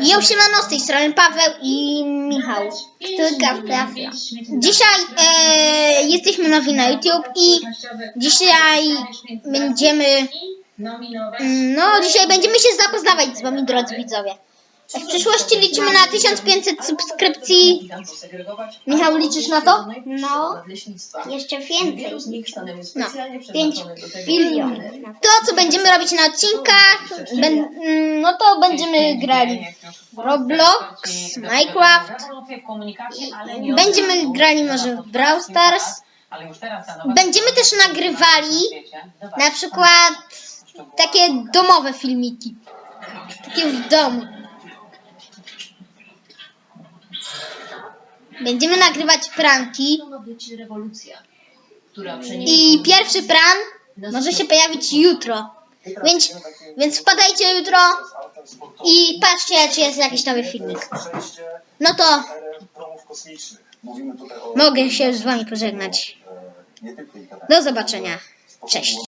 Jo, siemano, z tej strony Paweł i Michał, gra w Trafla. Dzisiaj e, jesteśmy nowi na YouTube i dzisiaj będziemy, mm, no dzisiaj będziemy się zapoznawać z wami, drodzy widzowie. W przyszłości liczymy na 1500 subskrypcji. Michał, liczysz na to? No, jeszcze więcej. No, Pięć bilionów. To, co będziemy robić na odcinkach, no to będziemy grali w Roblox, Minecraft, będziemy grali może w Brawl Stars, będziemy też nagrywali na przykład takie domowe filmiki, takie w domu. Będziemy nagrywać pranki. I pierwszy pran może się pojawić jutro. Więc, więc wpadajcie jutro i patrzcie, czy jest jakiś nowy filmik. No to mogę się z wami pożegnać. Do zobaczenia. Cześć.